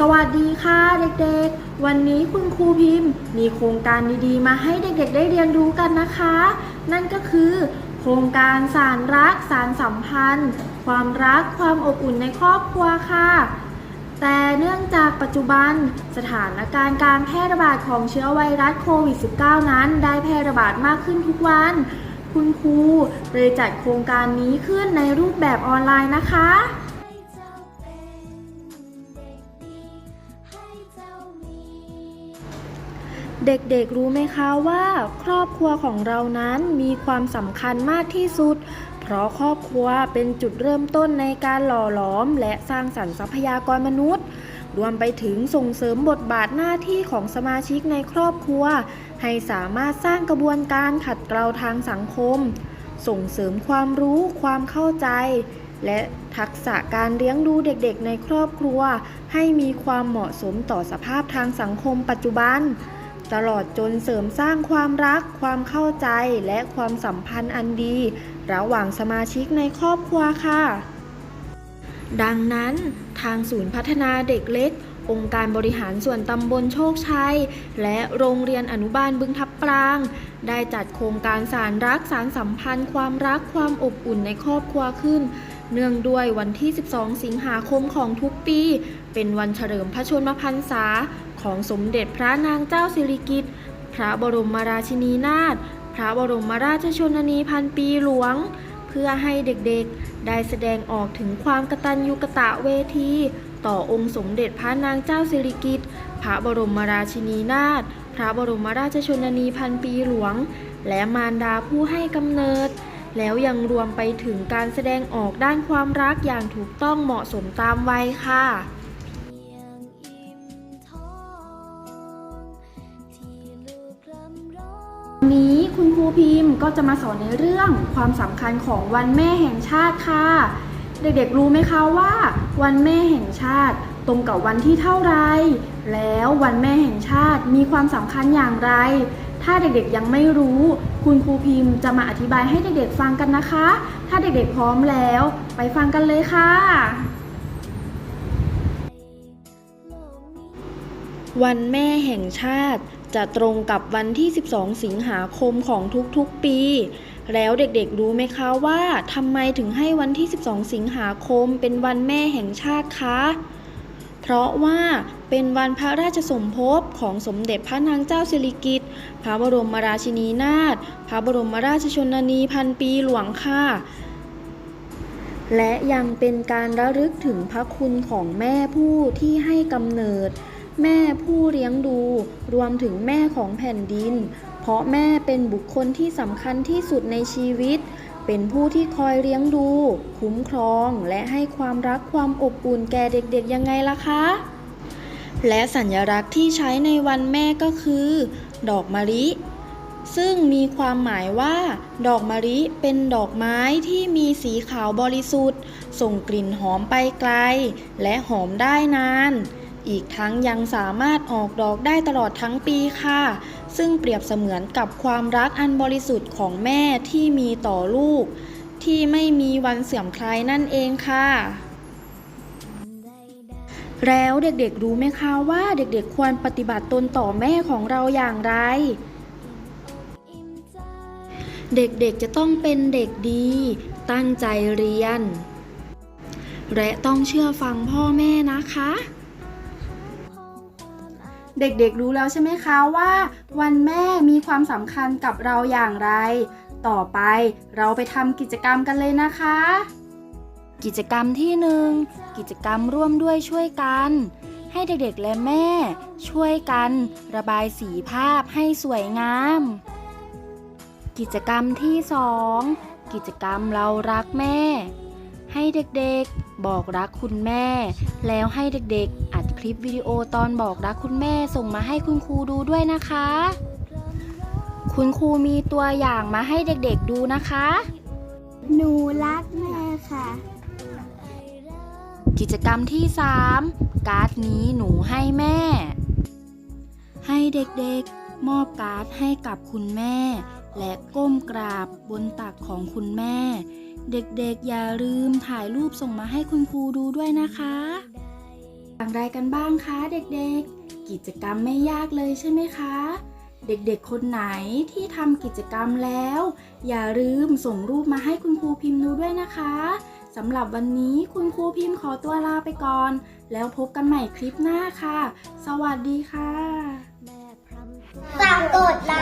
สวัสดีค่ะเด็กๆ วันนี้คุณครูพิมพ์ มีโครงการดีๆ มาให้เด็กๆ ได้เรียนรู้กันนะคะ นั่นก็คือ โครงการสารรักสารสัมพันธ์ ความรักความอบอุ่นในครอบครัวค่ะ แต่เนื่องจากปัจจุบันสถานการณ์การแพร่ระบาดของเชื้อไวรัสโควิด -19 นั้น ได้แพร่ระบาดมากขึ้นทุกวัน คุณครูเลยจัดโครงการนี้ขึ้นในรูปแบบออนไลน์นะคะ เด็กๆรู้ไหมคะว่า ครอบครัวของเรานั้นมีความสำคัญมากที่สุด เพราะครอบครัวเป็นจุดเริ่มต้นในการหล่อหลอม และสร้างสรรค์ทรัพยากรมนุษย์ รวมไปถึงส่งเสริมบทบาทหน้าที่ของสมาชิกในครอบครัว ให้สามารถสร้างกระบวนการขัดเกลาทางสังคม ส่งเสริมความรู้ความเข้าใจ และทักษะการเลี้ยงดูเด็กๆ ในครอบครัว ให้มีความเหมาะสมต่อสภาพทางสังคมปัจจุบัน ตลอดจนเสริมสร้างความรัก ความเข้าใจและความสัมพันธ์อันดี ระหว่างสมาชิกในครอบครัวค่ะ ดังนั้นทางศูนย์พัฒนาเด็กเล็ก องค์การบริหารส่วนตำบลโชคชัย และโรงเรียนอนุบาลบึงทับปราง ได้จัดโครงการสารรักสารสัมพันธ์ ความรักความอบอุ่นในครอบครัวขึ้น เนื่องด้วยวันที่ 12 สิงหาคมของทุกปี เป็นวันเฉลิมพระชนมพรรษา ของสมเด็จพระนางเจ้าสิริกิติ์ พระบรมราชินีนาถ พระบรมราชชนนีพันปีหลวง เพื่อให้เด็กๆ ได้แสดงออกถึงความกตัญญูกตะเวที ต่อองค์สมเด็จพระนางเจ้าสิริกิติ์ พระบรมราชินีนาถ พระบรมราชชนนีพันปีหลวง และมารดาผู้ให้กำเนิด แล้วยังรวมไปถึงการแสดงออกด้านความรักอย่างถูกต้องเหมาะสมตามวัยค่ะวันนี้คุณครูพิมพ์ก็จะมาสอนในเรื่องความสำคัญของวันแม่แห่งชาติค่ะ เด็กๆรู้ไหมคะว่า วันแม่แห่งชาติตรงกับวันที่เท่าไร แล้ววันแม่แห่งชาติมีความสำคัญอย่างไร ถ้าเด็กๆยังไม่รู้ คุณครูพิมพ์จะมาอธิบายให้เด็กๆฟังกันนะคะ ถ้าเด็กๆพร้อมแล้ว ไปฟังกันเลยค่ะ วันแม่แห่งชาติ จะตรงกับวันที่ 12 สิงหาคมของทุกๆปี แล้วเด็กๆรู้ไหมคะว่าทำไมถึงให้วันที่ 12 สิงหาคมเป็นวันแม่แห่งชาติคะเพราะว่าเป็นวันพระราชสมภพของสมเด็จพระนางเจ้าสิริกิติ์ พระบรมราชินีนาถพระบรมราชชนนีพันปีหลวงค่ะ และยังเป็นการระลึกถึงพระคุณของแม่ผู้ที่ให้กำเนิด แม่ผู้เลี้ยงดู รวมถึงแม่ของแผ่นดิน เพราะแม่เป็นบุคคลที่สำคัญที่สุดในชีวิตเป็นผู้ที่คอยเลี้ยงดู คุ้มครอง และให้ความรักความอบอุ่นแก่เด็กๆยังไงล่ะคะ และสัญลักษณ์ที่ใช้ในวันแม่ก็คือ ดอกมะลิ ซึ่งมีความหมายว่า ดอกมะลิเป็นดอกไม้ที่มีสีขาวบริสุทธิ์ ส่งกลิ่นหอมไปไกล และหอมได้นาน อีกทั้งยังสามารถออกดอกได้ตลอดทั้งปีค่ะ ซึ่งเปรียบเสมือนกับความรักอันบริสุทธิ์ของแม่ที่มีต่อลูก ที่ไม่มีวันเสื่อมคลายนั่นเองค่ะ แล้วเด็กๆรู้ไหมคะว่าเด็กๆควรปฏิบัติตนต่อแม่ของเราอย่างไร เด็กๆจะต้องเป็นเด็กดี ตั้งใจเรียน และต้องเชื่อฟังพ่อแม่นะคะ เด็กๆรู้แล้วใช่ไหมคะว่า วันแม่มีความสำคัญกับเราอย่างไร ต่อไปเราไปทำกิจกรรมกันเลยนะคะ กิจกรรมที่หนึ่งกิจกรรมร่วมด้วยช่วยกัน ให้เด็กๆและแม่ ช่วยกัน ระบายสีภาพให้สวยงาม กิจกรรมที่สองกิจกรรมเรารักแม่ ให้เด็กๆบอกรักคุณแม่ แล้วให้เด็กๆ อัดคลิปวิดีโอตอนบอกรักคุณแม่ส่งมาให้คุณครูดูด้วยนะคะ คุณครูมีตัวอย่างมาให้เด็กๆดูนะคะ หนูรักแม่ค่ะ กิจกรรมที่ 3 การ์ดนี้หนูให้แม่ ให้เด็กๆ มอบการ์ดให้กับคุณแม่ และก้มกราบบนตักของคุณแม่ เด็กๆ อย่าลืมถ่ายรูปส่งมาให้คุณครูดูด้วยนะคะอย่างไรกันบ้างคะเด็กๆ กิจกรรมไม่ยากเลยใช่ไหมคะ เด็กๆ คนไหนที่ทำกิจกรรมแล้ว อย่าลืมส่งรูปมาให้คุณครูพิมพ์ดูด้วยนะคะ สำหรับวันนี้คุณครูพิมพ์ขอตัวลาไปก่อน แล้วพบกันใหม่คลิปหน้าค่ะ สวัสดีค่ะฝากกดไล